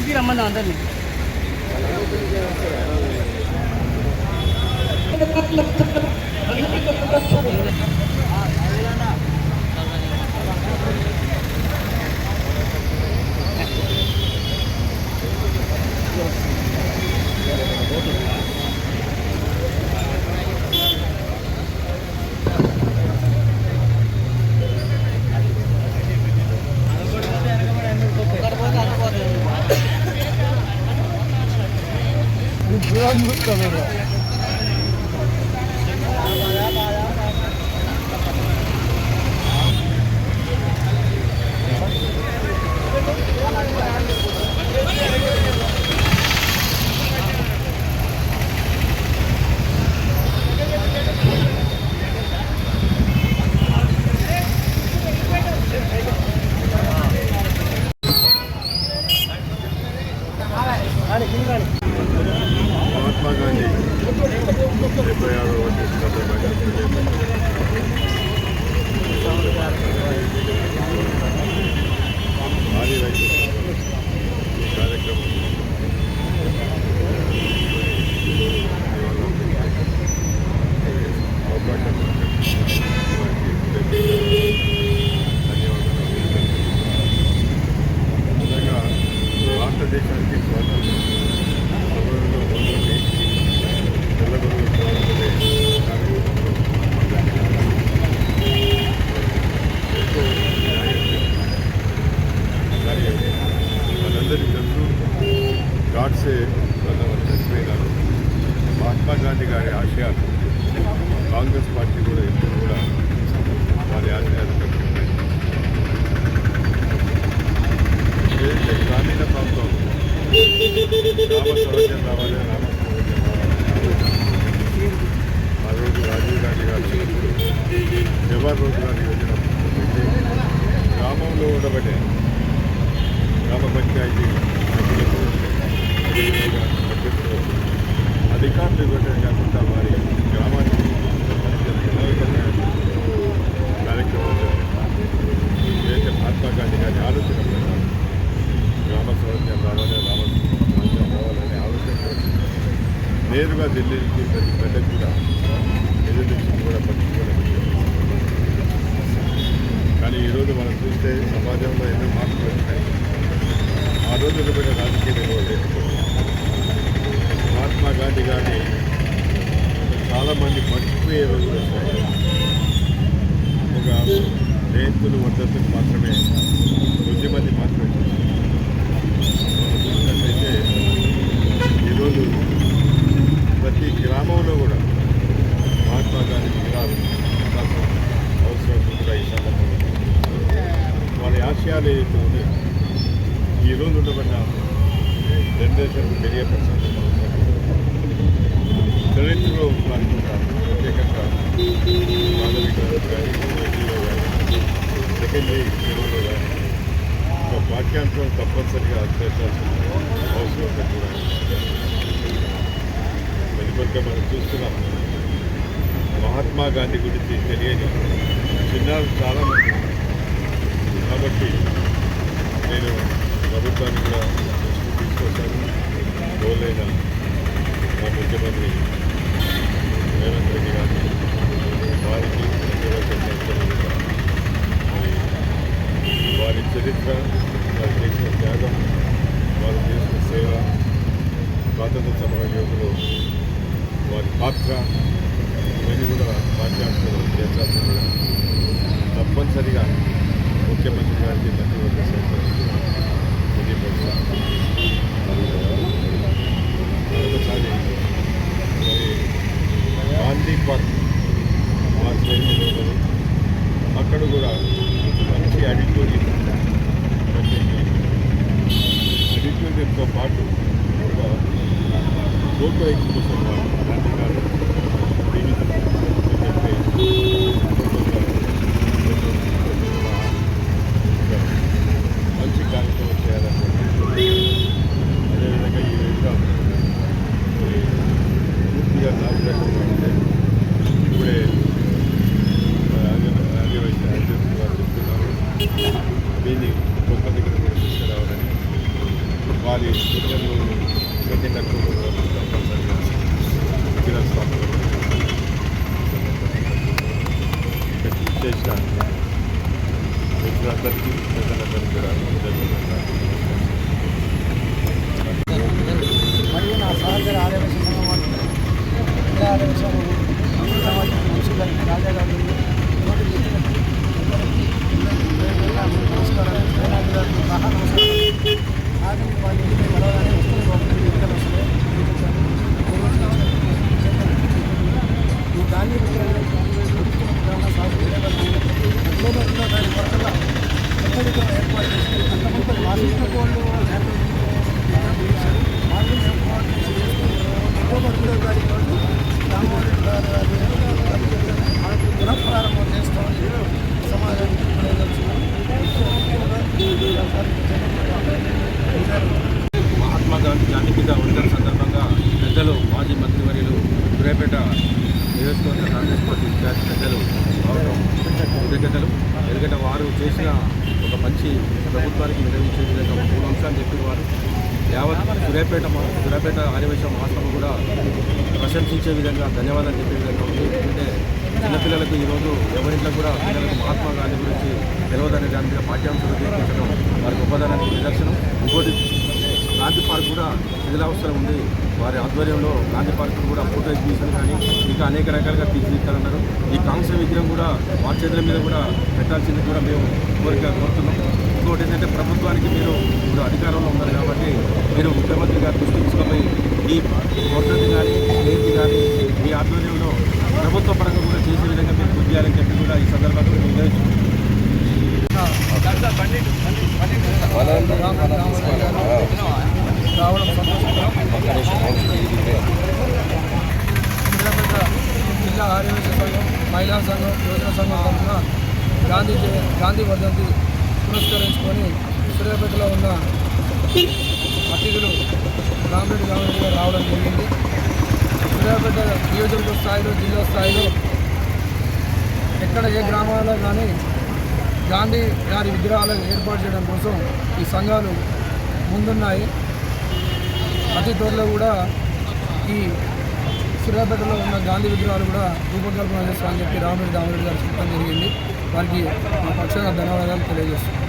ఇది రమ్మన్నా అందరినీ మహాత్మా మనందరికీ తెలుసు గాడ్సే వల్ల చనిపోయినారు. మహాత్మా గాంధీ గారి ఆశయాలు కాంగ్రెస్ పార్టీ కూడా ఎప్పుడు కూడా వారి ఆశయాలు కట్టుకుంటాయి. ఏదైతే గ్రామీణ ప్రాంతం రామ స్వరాజ్యం రావాలి రామ స్వరాజ్యం రావాలి. ఆ రోజు రాజీవ్ గాంధీ గారు జవహర్ రోజు గారి యోజన గ్రామంలో ఉండబట్టే గ్రామ పంచాయతీ సభ్యులకు అదేవిధంగా అధికారులు ఇవ్వటం కాకుండా వారి గ్రామానికి సంబంధించిన ఏదైతే మహాత్మా గాంధీ గారి ఆలోచన ప్రకారం గ్రామ స్వరాజ్యం రావాలి రామ స్వరాజ్యం రావాలనే ఆలోచన నేరుగా ఢిల్లీకి ప్రతి బిడ్డకు కూడా ఎదురు కూడా పట్టించుకోవడం కానీ ఈరోజు మనం చూస్తే సమాజంలో ఎన్నో మార్పులు వచ్చినాయి ఆ రోజు కూడా రాజకీయ విలువ మహాత్మా గాంధీ గారిని చాలామంది మర్చిపోయే రోజులు ఒక జయంతులు వర్ధంతులు మాత్రమే కొద్ది మంది మాత్రమే చూసినట్లయితే ఈరోజు ప్రతి గ్రామంలో కూడా మహాత్మా గాంధీ విగ్రహాలు అవసరం కూడా ఈ సందర్భంలో. వాళ్ళ ఆశయాలు ఏదైతే ఉన్నాయో ఈ రోజు ఉండబడిన జనరేషన్ తెలియపరచాల్సిన అవసరం చరిత్రలో కాకుండా ప్రత్యేకంగా మాధవిక కానీ యూనివర్సిటీలో కానీ సెకండరీ తెలుగులో కానీ ఒక పాఠ్యాంశం తప్పనిసరిగా చేర్చాల్సిన అవసరం కూడా వెనుకొక్క మనం చూస్తున్నాం మహాత్మా గాంధీ గురించి తెలియని చిన్నారు చాలామంది ఉన్నారు. కాబట్టి నేను ప్రభుత్వాన్ని కూడా దృష్టికి రోజైన మా ముఖ్యమంత్రి రేవంత్ రెడ్డి గారిని వారికి వారి చరిత్ర వారు చేసిన త్యాగం వారు చేసిన సేవ స్వాతంత్ర సమర యోగులు వారి పాత్ర ఇవన్నీ కూడా మాట్లాడుతున్నారు చేస్తారు తప్పనిసరిగా ముఖ్యమంత్రి గారికి మంత్రివర్గ సంస్థలకు తెలియపరుస్తాను మరొకసారి మరి గాంధీ పార్క్ లోకల్ ఎగ్జిబిషన్ వాళ్ళు గాంధీ గారు దీనికి చెప్పి మంచి కార్యక్రమం చేయాలని అదేవిధంగా ఈ విధంగా పూర్తిగా నాశనకంగా ఉంటే ఇప్పుడే ఆదివాసీ అధ్యక్షులు గారు చెప్తున్నారు దీన్ని కొత్త దగ్గర కూడా తీసుకురావాలని వారి సూచనలు సెకండ్ అక్టోబర్ వరకు తప్పనిసరిగా విగ్రహ స్థాపన చేసిన మిత్రులందరికీ ప్రజలందరికీ కూడా మరియు నా సహచర ఆర్యవేశ సంఘం వాళ్ళు ఇతర రాజా గారు మిత్రులకు అందరికీ నమస్కారాలు వేలాది గారికి సహా నమస్కారాలు నాకు వాళ్ళ ఇంటికి వెళ్ళగానే వస్తుంది ఒకటి ఇద్దరు వస్తుంది ఈ గాంధీ విగ్రహాలు అక్టోబర్ రెండో తారీఖు వరకు ఎక్కడికో ఏర్పాటు చేసి అంతమంది వార్షిక కోళ్ళు ఏర్పాటు చేశారు వాళ్ళు ఏర్పాటు చేసి అక్టోబర్ రెండో తారీఖు రోజు రామోహన్ గారు గారి పునఃప్రారంభం చేస్తామని సమాజానికి తెలియజేస్తున్నాం మహాత్మా గాంధీ జాతిపిత వర్ధన సందర్భంగా పెద్దలు మాజీ మంత్రివర్యులు సూర్యాపేట నియోజకవర్గ కాంగ్రెస్ పార్టీ ఇన్ఛార్జ్ పెద్దలు రావడం కృతజ్ఞతలు. ఎందుకంటే వారు చేసిన ఒక మంచి ప్రభుత్వానికి నిర్వహించే విధంగా ఒక మూడు అంశాలు చెప్పిన వారు. యావత్ సూర్యాపేట మా- సూర్యాపేట ఆదివేశ మహాసభ కూడా ప్రశంసించే విధంగా ధన్యవాదాలు చెప్పే విధంగా ఉంది. ఎందుకంటే చిన్నపిల్లలకు ఈరోజు ఎవరింట్లో కూడా పిల్లలకు మహాత్మా గాంధీ గురించి తెలియదనే దాని మీద పాఠ్యాంశాలు తీర్పించడం వారి గొప్పదనానికి నిదర్శనం. ఇంకోటి గాంధీ పార్క్ కూడా శిథిలావస్థలో ఉంది. వారి ఆధ్వర్యంలో గాంధీ పార్క్ కూడా ఫోటో ఎగ్జిబిషన్ కానీ ఇంకా అనేక రకాలుగా తీర్చిదిద్దారన్నారు ఈ కాంస్య విగ్రహం కూడా వారి చేతుల మీద కూడా పెట్టాల్సింది కూడా మేము కోరిక కోరుతున్నాం. ఇంకోటి ఏంటంటే ప్రభుత్వానికి మీరు ఇప్పుడు అధికారంలో ఉన్నారు కాబట్టి మీరు ముఖ్యమంత్రి గారి దృష్టికి తీసుకుపోయి ఈ వర్ధంతి కానీ జయంతి కానీ మీ ఆధ్వర్యంలో ప్రభుత్వ పరంగా కూడా చేసే విధంగా మీరు కృషి చేయాలని చెప్పి కూడా ఈ సందర్భంగా నిర్ణయించుకుంటున్నాం రావడం సంతోషకరం జిల్లా ఆర్యవేశ సంఘం మహిళా సంఘం యువజన సంఘం తరఫున గాంధీ జయ- గాంధీ వర్ధంతి పురస్కరించుకొని సూర్యాపేటలో ఉన్న అతిథులు రామరెడ్డి రామరెడ్డి గారు రావడం జరిగింది. సూర్యాపేట నియోజకవర్గ స్థాయిలో జిల్లా స్థాయిలో ఎక్కడ ఏ గ్రామాల్లో కానీ గాంధీ గారి విగ్రహాలను ఏర్పాటు చేయడం కోసం ఈ సంఘాలు ముందున్నాయి. అతి త్వరలో కూడా ఈ సూర్యాపేటలో ఉన్న గాంధీ విగ్రహాలు కూడా రూపకల్పన చేస్తామని చెప్పి రామరెడ్డి రామరెడ్డి గారు చెప్పడం జరిగింది. వారికి మా పక్షంగా ధన్యవాదాలు తెలియజేస్తున్నాం.